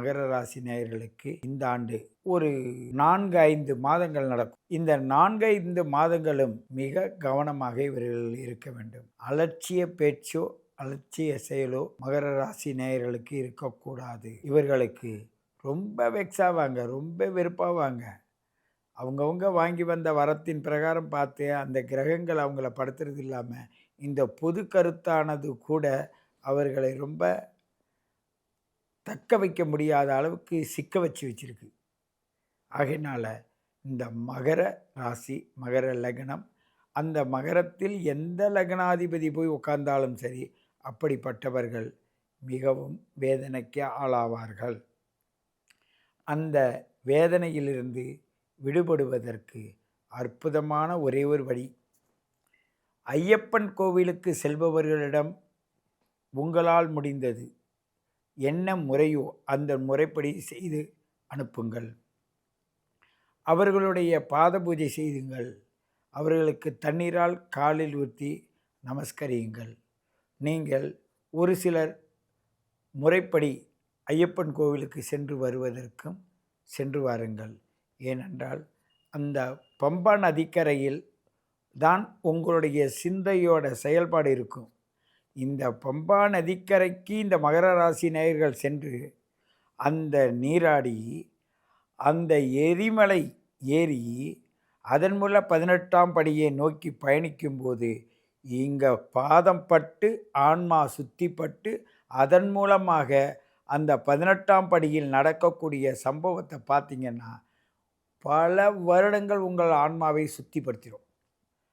மகர ராசி நேயர்களுக்கு இந்த ஆண்டு ஒரு நான்கு ஐந்து மாதங்கள் நடக்கும். இந்த நான்கு ஐந்து மாதங்களும் மிக கவனமாக இவர்கள் இருக்க வேண்டும். அலட்சிய பேச்சோ அலட்சிய செயலோ மகர ராசி நேயர்களுக்கு இருக்கக்கூடாது. இவர்களுக்கு ரொம்ப வெக்ஸாவாங்க ரொம்ப வெறுப்பாவாங்க அவங்கவுங்க வாங்கி வந்த வரத்தின் பிரகாரம் பார்த்து அந்த கிரகங்கள் அவங்கள படுத்துறது இல்லாமல் இந்த பொது கருத்தானது கூட அவர்களை ரொம்ப தக்க வைக்க முடியாத அளவுக்கு சிக்க வச்சு வச்சுருக்கு. ஆகையினால் இந்த மகர ராசி மகர லக்னம் அந்த மகரத்தில் எந்த லக்னாதிபதி போய் உட்கார்ந்தாலும் சரி அப்படிப்பட்டவர்கள் மிகவும் வேதனைக்கு ஆளாவார்கள். அந்த வேதனையிலிருந்து விடுபடுவதற்கு அற்புதமான ஒரே ஒரு வழி ஐயப்பன் கோவிலுக்கு செல்பவர்களிடம் உங்களால் முடிந்தது. என்ன முறையோ அந்த முறைப்படி செய்து அனுப்புங்கள். அவர்களுடைய பாத பூஜை செய்துங்கள். அவர்களுக்கு தண்ணீரால் காலில் ஊற்றி நமஸ்கரியுங்கள். நீங்கள் ஒரு சிலர் முறைப்படி ஐயப்பன் கோவிலுக்கு சென்று வருவதற்கும் சென்று வாருங்கள். ஏனென்றால் அந்த பம்பா நதிக்கரையில் தான் உங்களுடைய சிந்தையோட செயல்பாடு இருக்கும். இந்த பம்பா நதிக்கரைக்கு இந்த மகர ராசி நேயர்கள் சென்று அந்த நீராடி அந்த எரிமலை ஏறி அதன் மூலம் பதினெட்டாம் படியை நோக்கி பயணிக்கும்போது இங்கே பாதம் பட்டு ஆன்மா சுத்திப்பட்டு அதன் மூலமாக அந்த பதினெட்டாம் படியில் நடக்கக்கூடிய சம்பவத்தை பார்த்திங்கன்னா பல வருடங்கள் உங்கள் ஆன்மாவை சுத்திப்படுத்திடும்